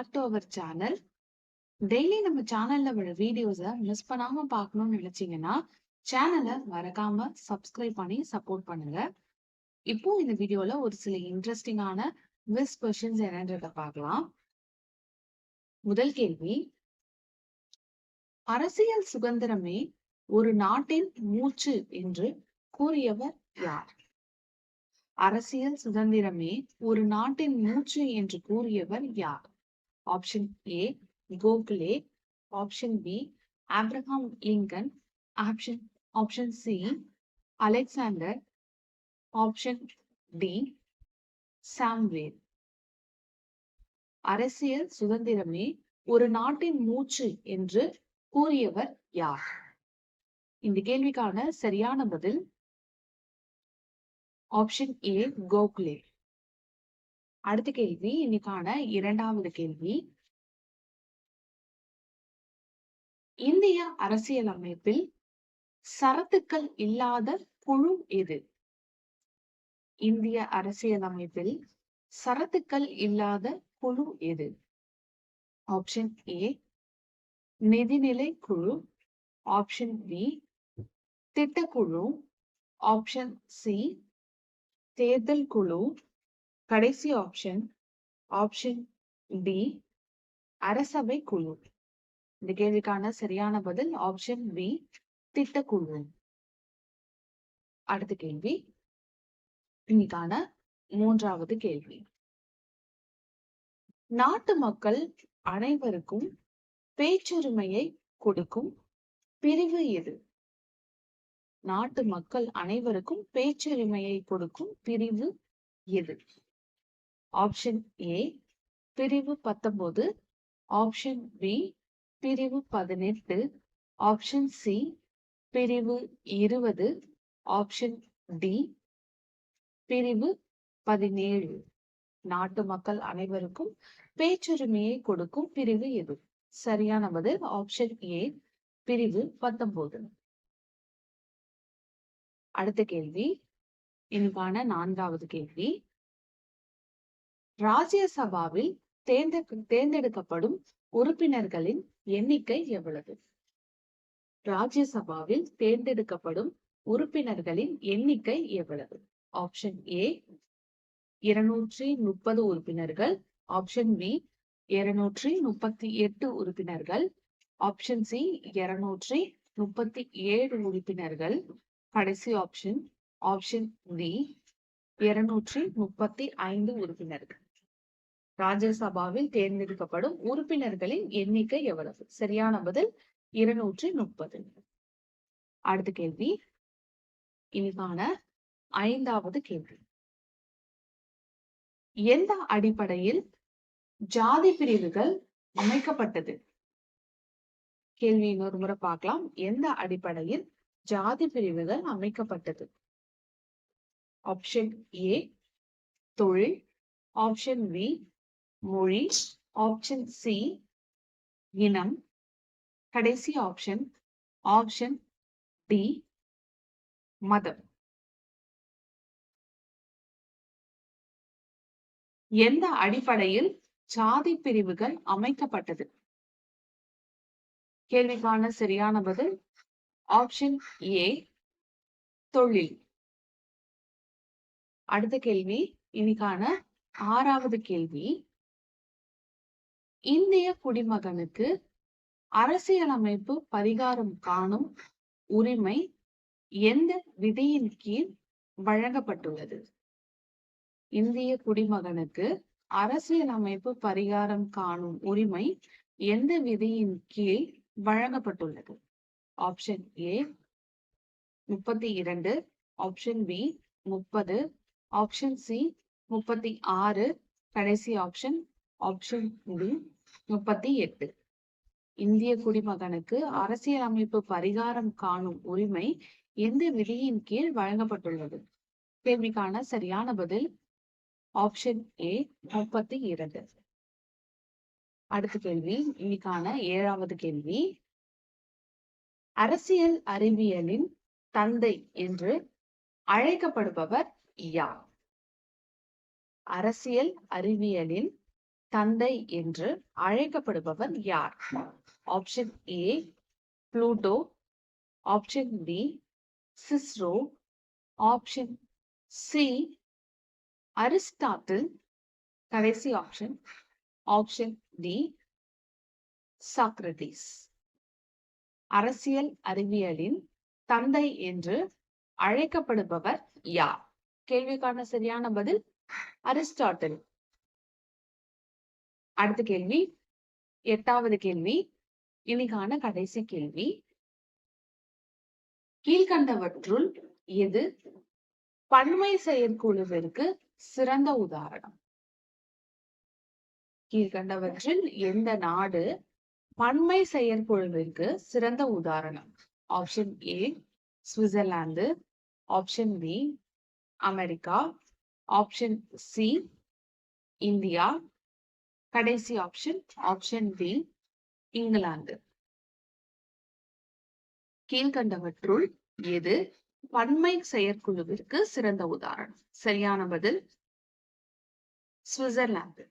Back to our channel daily நம்ம சேனல்ல வர வீடியோஸை மிஸ் பண்ணாம பார்க்கணும்னு நினைச்சீங்கன்னா சேனலை மறக்காம சப்ஸ்கிரைப் பண்ணி சப்போர்ட் பண்ணுங்க. இப்போ இந்த வீடியோல ஒரு சில இன்ட்ரெஸ்டிங்கான மிஸ் கொஸ்டின்ஸ் என்னன்றத பார்க்கலாம். முதல் கேள்வி. அரசியல் சுதந்திரமே ஒரு நாட்டின் மூச்சு என்று கூறியவர் யார்? அரசியல் சுதந்திரமே ஒரு நாட்டின் மூச்சு என்று கூறியவர் யார்? Option A Gokhale option B Abraham Lincoln option option C Alexander option D Samuel அரசியல் சுதந்திரமே ஒரு நாட்டின் மூச்சு என்று கூறியவர் யார்? இந்த கேள்விக்கான சரியான பதில் ஆப்ஷன் ஏ கோகுலே அடுத்த கேள்வி இன்னைக்கான இரண்டாவது கேள்வி. இந்திய அரசியலமைப்பில் சரத்துக்கள் இல்லாத குழு எது? இந்திய அரசியலமைப்பில் சரத்துக்கள் இல்லாத குழு எது? ஆப்ஷன் ஏ நிதிநிலை குழு. ஆப்ஷன் பி திட்டக்குழு. ஆப்ஷன் சி தேர்தல் குழு. கடைசி ஆப்ஷன் ஆப்ஷன் டி அரசவை குழு. இந்த கேள்விக்கான சரியான பதில் ஆப்ஷன் பி திட்டக்குழு. அடுத்த கேள்வி. இன்னைக்கான மூன்றாவது கேள்வி. நாட்டு மக்கள் அனைவருக்கும் பேச்சுரிமையை கொடுக்கும் பிரிவு எது? நாட்டு மக்கள் அனைவருக்கும் பேச்சுரிமையை கொடுக்கும் பிரிவு எது? ஆப்ஷன் ஏ பிரிவு பத்தொன்பது. ஆப்ஷன் பி பிரிவு பதினெட்டு. ஆப்ஷன் சி பிரிவு இருபது. ஆப்ஷன் டி பிரிவு பதினேழு. நாட்டு மக்கள் அனைவருக்கும் பேச்சுரிமையை கொடுக்கும் பிரிவு எது சரியான பதில் ஆப்ஷன் ஏ பிரிவு பத்தொன்பது. அடுத்த கேள்வி. இனிப்பான நான்காவது கேள்வி. ராஜ்யசபாவில் தேர்ந்தெடு தேர்ந்தெடுக்கப்படும் உறுப்பினர்களின் எண்ணிக்கை எவ்வளவு? ராஜ்யசபாவில் தேர்ந்தெடுக்கப்படும் உறுப்பினர்களின் எண்ணிக்கை எவ்வளவு? ஆப்ஷன் ஏ இருநூற்றி முப்பது உறுப்பினர்கள். ஆப்ஷன் பி இருநூற்றி முப்பத்தி எட்டு உறுப்பினர்கள். ஆப்ஷன் சி இருநூற்றி முப்பத்தி ஏழு உறுப்பினர்கள். கடைசி ஆப்ஷன் ஆப்ஷன் டி இருநூற்றி முப்பத்தி ஐந்து உறுப்பினர்கள். ராஜ்யசபாவில் தேர்ந்தெடுக்கப்படும் உறுப்பினர்களின் எண்ணிக்கை எவ்வளவு? சரியான பதில் இருநூற்றி முப்பது. அடுத்த கேள்வி. இதுக்கான ஐந்தாவது கேள்வி. எந்த அடிப்படையில் ஜாதி பிரிவுகள் அமைக்கப்பட்டது? கேள்வி இன்னொரு முறை பார்க்கலாம். எந்த அடிப்படையில் ஜாதி பிரிவுகள் அமைக்கப்பட்டது? ஆப்ஷன் ஏ தொழில். ஆப்ஷன் பி மொழி ஆப்ஷன் சி இனம் கடைசி ஆப்ஷன் ஆப்ஷன் டி மதம். எந்த அடிப்படையில் சாதி பிரிவுகள் அமைக்கப்பட்டது? கேள்விக்கான சரியான பதில் ஆப்ஷன் ஏ தொழில். அடுத்த கேள்வி இன்னைக்கான ஆறாவது கேள்வி. இந்திய குடிமகனுக்கு அரசியலமைப்பு பரிகாரம் காணும் உரிமை எந்த விதியின் கீழ் வழங்கப்பட்டுள்ளது? இந்திய குடிமகனுக்கு அரசியலமைப்பு பரிகாரம் காணும் உரிமை எந்த விதியின் கீழ் வழங்கப்பட்டுள்ளது? ஆப்ஷன் ஏ முப்பத்தி இரண்டு. ஆப்ஷன் பி முப்பது. ஆப்ஷன் சி முப்பத்தி ஆறு. கடைசி ஆப்ஷன் ஆப்ஷன் டி முப்பத்தி எட்டு. இந்திய குடிமகனுக்கு அரசியலமைப்பு பரிகாரம் காணும் உரிமை எந்த விதியின் கீழ் வழங்கப்பட்டுள்ளது? கேள்விக்கான சரியான பதில் ஆப்ஷன் ஏ முப்பத்தி இரண்டு. அடுத்த கேள்வி இன்னைக்கான ஏழாவது கேள்வி. அரசியல் அறிவியலின் தந்தை என்று அழைக்கப்படுபவர் யார்? அரசியல் அறிவியலின் தந்தை என்று அழைக்கப்படுபவர் யார்? Option A Plato option B Cicero option C Aristotle கடைசி ஆப்ஷன் ஆப்ஷன் டி சாக்ரட்டிஸ் அரசியல் அறிவியலின் தந்தை என்று அழைக்கப்படுபவர் யார்? கேள்விக்கான சரியான பதில் அரிஸ்டாட்டில் அடுத்த கேள்வி. எட்டாவது கேள்வி. இன்னைக்கான கடைசி கேள்வி. கீழ்கண்டவற்றுள் எது? பன்மை செயற்குழுவிற்கு சிறந்த உதாரணம். கீழ்கண்டவற்றில் எந்த நாடு பன்மை செயற்குழுவிற்கு சிறந்த உதாரணம்? Option A Switzerland option B America option C India. கடைசி ஆப்ஷன் ஆப்ஷன் பி இங்கிலாந்து. கீழ்கண்டவற்றுள் எது? பன்மை செயற்குழுவிற்கு சிறந்த உதாரணம். சரியான பதில்? சுவிட்சர்லாந்து.